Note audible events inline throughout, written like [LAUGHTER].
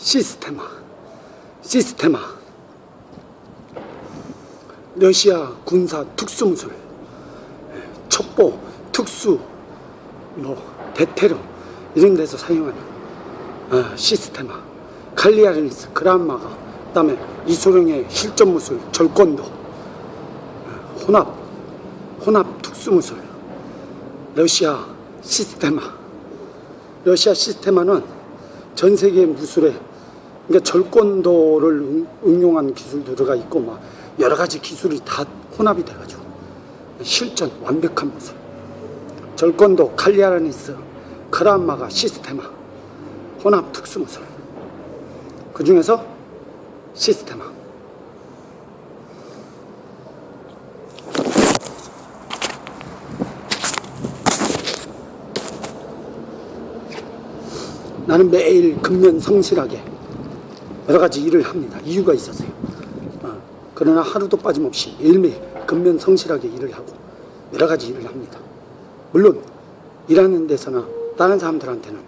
시스테마, 시스테마, 러시아 군사 특수무술, 첩보, 특수, 뭐 대테러 이런 데서 사용하는 어, 시스테마, 칼리아르니스, 그란마가, 그다음에 이소룡의 실전 무술, 절권도, 어, 혼합, 혼합 특수무술, 러시아 시스테마, 러시아 시스테마는 전 세계 무술에 그러니까 절권도를 응- 응용한 기술도 들어가 있고 막 여러 가지 기술이 다 혼합이 돼가지고 실전 완벽한 무술. 절권도 칼리아라니스 크라마가 시스테마 혼합 특수 무술 그 중에서 시스테마 나는 매일 근면 성실하게 여러 가지 일을 합니다. 이유가 있어서요. 어, 그러나 하루도 빠짐없이 매일매일 근면 성실하게 일을 하고 여러 가지 일을 합니다. 물론 일하는 데서나 다른 사람들한테는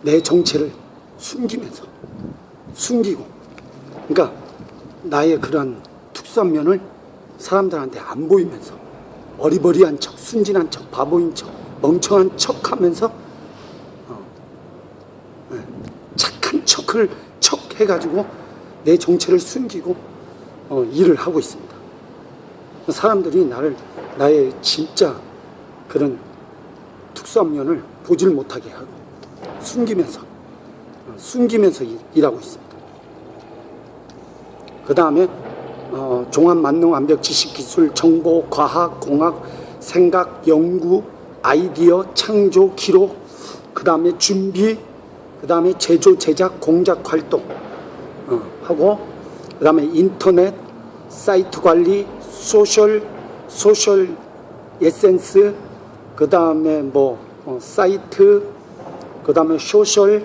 내 정체를 숨기면서 숨기고 그러니까 나의 그러한 특수한 면을 사람들한테 안 보이면서 어리버리한 척, 순진한 척, 바보인 척, 멍청한 척 하면서 착한 척을 척 해가지고 내 정체를 숨기고 어, 일을 하고 있습니다. 사람들이 나를 나의 진짜 그런 특수한 면을 보질 못하게 하고 숨기면서 어, 숨기면서 일, 일하고 있습니다. 그 다음에 어, 종합 만능 완벽 지식 기술 정보 과학 공학 생각 연구 아이디어 창조 기록 그 다음에 준비 그 다음에 제조 제작 공작 활동 어, 하고 그 다음에 인터넷 사이트 관리 소셜 소셜 에센스 그 다음에 뭐 어, 사이트 그 다음에 소셜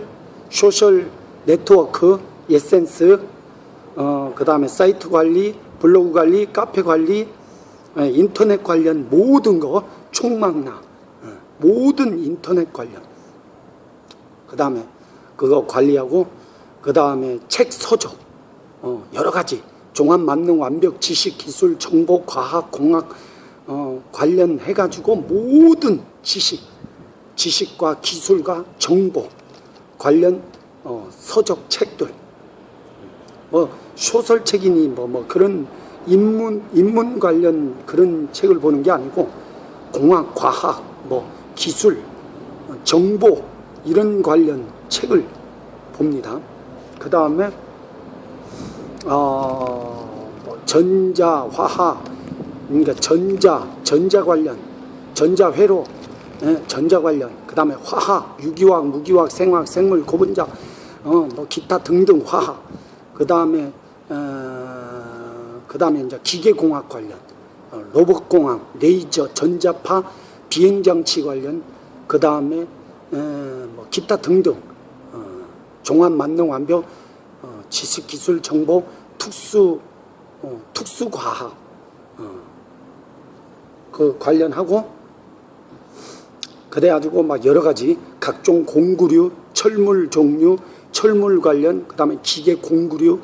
소셜 네트워크 에센스 어, 그 다음에 사이트 관리 블로그 관리 카페 관리 에, 인터넷 관련 모든 거 총망라 어, 모든 인터넷 관련. 그 다음에 그거 관리하고 그 다음에 책 서적 어, 여러 가지 종합 만능 완벽 지식 기술 정보 과학 공학 어, 관련해 가지고 모든 지식 지식과 기술과 정보 관련 어, 서적 책들 뭐 소설책이니 뭐, 뭐 그런 인문 인문 관련 그런 책을 보는 게 아니고 공학 과학 뭐 기술 어, 정보 이런 관련 책을 봅니다. 그 다음에 어, 뭐 전자 화학 그러니까 전자 전자 관련 전자 회로 예, 전자 관련 그 다음에 화학 유기화학 무기화학 생화학 생물 고분자 어 뭐 기타 등등 화학 그 다음에 어, 그 다음에 이제 기계공학 관련 어, 로봇공학 레이저 전자파 비행장치 관련 그 다음에 뭐 기타 등등 어, 종합 만능 완벽 어, 지식 기술 정보 특수 어, 특수 과학 어, 그 관련하고 그래가지고 막 여러 가지 각종 공구류 철물 종류 철물 관련 그 다음에 기계 공구류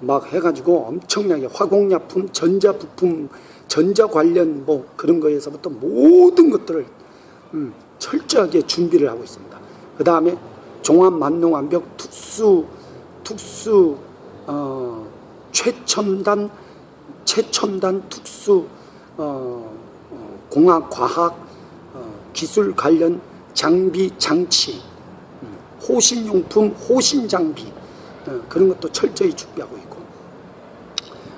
막 해가지고 엄청나게 화공약품 전자 부품 전자 관련 뭐 그런 거에서부터 모든 것들을 음, 철저하게 준비를 하고 있습니다. 그 다음에 종합 만능 완벽 특수 특수 어, 최첨단 최첨단 특수 어, 어, 공학 과학 어, 기술 관련 장비 장치 음, 호신용품 호신 장비 어, 그런 것도 철저히 준비하고 있고.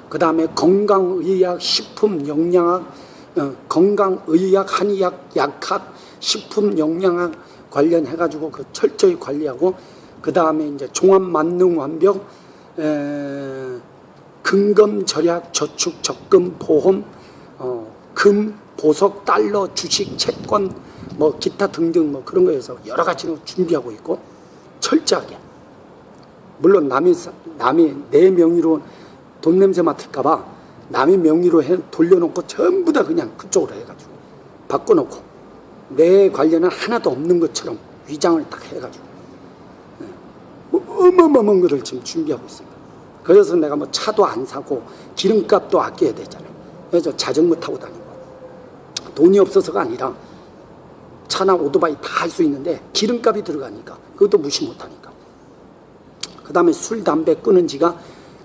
그 다음에 건강의학 식품 영양학 어, 건강의학 한의학 약학 식품 영양학 관련해 가지고 그 철저히 관리하고 그 다음에 이제 종합 만능 완벽 에, 금검 절약 저축 적금 보험 어, 금 보석 달러 주식 채권 뭐 기타 등등 뭐 그런 거에서 여러 가지로 준비하고 있고 철저하게 물론 남이 사- 남이 내 명의로 돈 냄새 맡을까봐 남의 명의로 해, 돌려놓고 전부 다 그냥 그쪽으로 해가지고 바꿔놓고 내 관련은 하나도 없는 것처럼 위장을 딱 해가지고 예. 어마어마한 거를 지금 준비하고 있습니다. 그래서 내가 뭐 차도 안 사고 기름값도 아껴야 되잖아요. 그래서 자전거 타고 다니고 돈이 없어서가 아니라 차나 오토바이 다 할 수 있는데 기름값이 들어가니까 그것도 무시 못하니까. 그 다음에 술, 담배 끊은 지가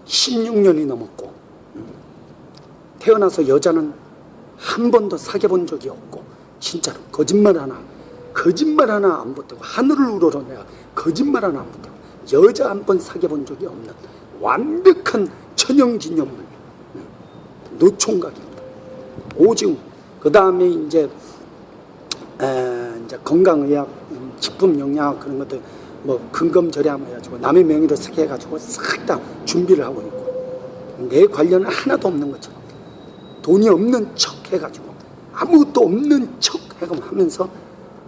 16년이 넘었고 태어나서 여자는 한 번도 사귀어 본 적이 없고 진짜로 거짓말 하나 거짓말 하나 안 보태고 하늘을 우러러 내가 거짓말 하나 안 보태고 여자 한 번 사귀어 본 적이 없는 완벽한 천연기념물 노총각입니다. 오징어 그 다음에 이제 에, 이제 건강의학, 음, 식품영양 그런 것들 뭐 근검절약 해가지고 남의 명의로 쓰게 해가지고 싹 다 준비를 하고 있고 내 관련은 하나도 없는 것처럼 돈이 없는 척 해가지고 아무것도 없는 척 하면서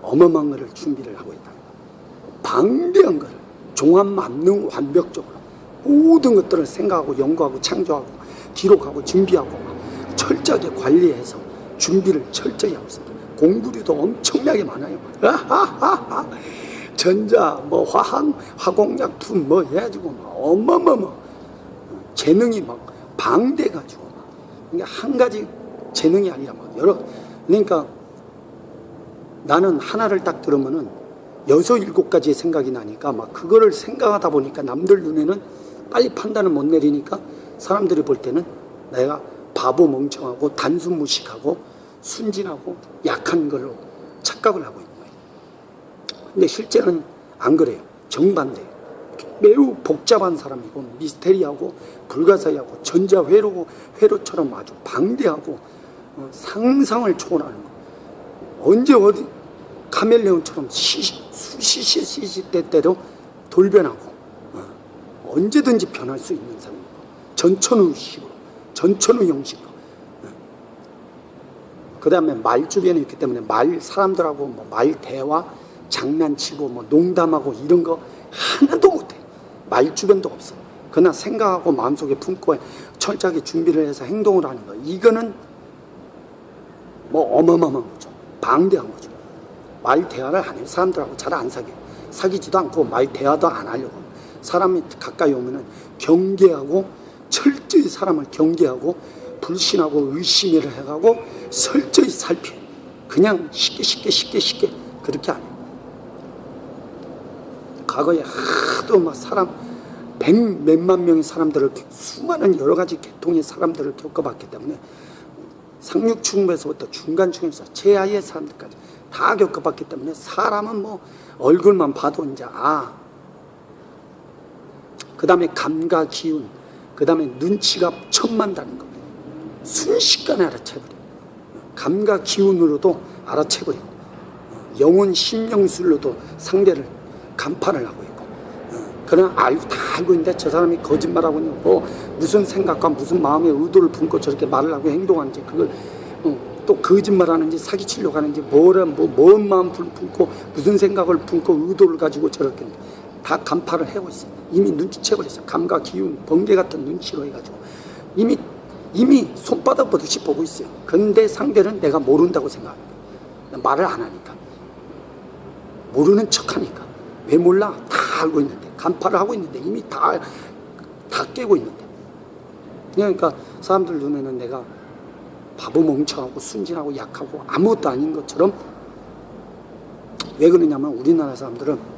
어마어마한 거를 준비를 하고 있다. 방대한 거를 종합 만능 완벽적으로 모든 것들을 생각하고 연구하고 창조하고 기록하고 준비하고 막 철저하게 관리해서 준비를 철저히 하고 있습니다. 공부류도 엄청나게 많아요. 아하하하. [LAUGHS] 전자, 뭐 화학, 화공약품 뭐 해가지고 막 어마어마마 재능이 막 방대가지고 막 그러니까 한 가지 재능이 아니라 막 여러 그러니까 나는 하나를 딱 들으면은 여섯 일곱 가지의 생각이 나니까 막 그거를 생각하다 보니까 남들 눈에는 빨리 판단을 못 내리니까 사람들이 볼 때는 내가 바보 멍청하고 단순 무식하고 순진하고 약한 걸로 착각을 하고 있는 거예요. 근데 실제는 안 그래요. 정반대예요. 매우 복잡한 사람이고 미스테리하고 불가사의하고 전자회로 회로처럼 아주 방대하고 어, 상상을 초월하는 거. 언제 어디 카멜레온처럼 시시, 수시시 시시 때때로 돌변하고 어, 언제든지 변할 수 있는 사람. 전천후식으로, 전천후 형식으로. 그 다음에 말 주변에 있기 때문에 말 사람들하고 뭐 말 대화, 장난치고 뭐 농담하고 이런 거 하나도 못해. 말 주변도 없어. 그러나 생각하고 마음속에 품고 철저하게 준비를 해서 행동을 하는 거. 이거는 뭐 어마어마한 거죠. 방대한 거죠. 말 대화를 안 해요. 사람들하고 잘 안 사귀어요. 사귀지도 않고 말 대화도 안 하려고. 사람이 가까이 오면은 경계하고 철저히 사람을 경계하고 불신하고 의심을 해가고 철저히 살펴. 그냥 쉽게 쉽게 쉽게 쉽게 그렇게 안 해요. 과거에 하도 막 사람 백 몇만 명의 사람들을 수많은 여러 가지 계통의 사람들을 겪어봤기 때문에 상륙충에서부터 중간충에서 최하의 사람들까지 다 겪어봤기 때문에 사람은 뭐 얼굴만 봐도 이제 아. 그 다음에 감과 기운, 그 다음에 눈치가 천만다는 거. 순식간에 알아채버려. 감과 기운으로도 알아채버리고, 영혼 심령술로도 상대를 간판을 하고 있고, 그냥 알고 다 알고 있는데 저 사람이 거짓말하고 있는 뭐 무슨 생각과 무슨 마음의 의도를 품고 저렇게 말을 하고 행동하는지 그걸 어, 또 거짓말하는지 사기치려고 하는지 뭐라 뭐 뭔 마음 품고 무슨 생각을 품고 의도를 가지고 저렇게 다 간파를 하고 있어요. 이미 눈치채버렸어요. 감과 기운, 번개 같은 눈치로 해가지고 이미 이미 손바닥 보듯이 보고 있어요. 근데 상대는 내가 모른다고 생각합니다. 말을 안 하니까 모르는 척하니까 왜 몰라? 다 알고 있는데 간파를 하고 있는데 이미 다 다 깨고 있는데 그러니까 사람들 눈에는 내가 바보 멍청하고 순진하고 약하고 아무것도 아닌 것처럼 왜 그러냐면 우리나라 사람들은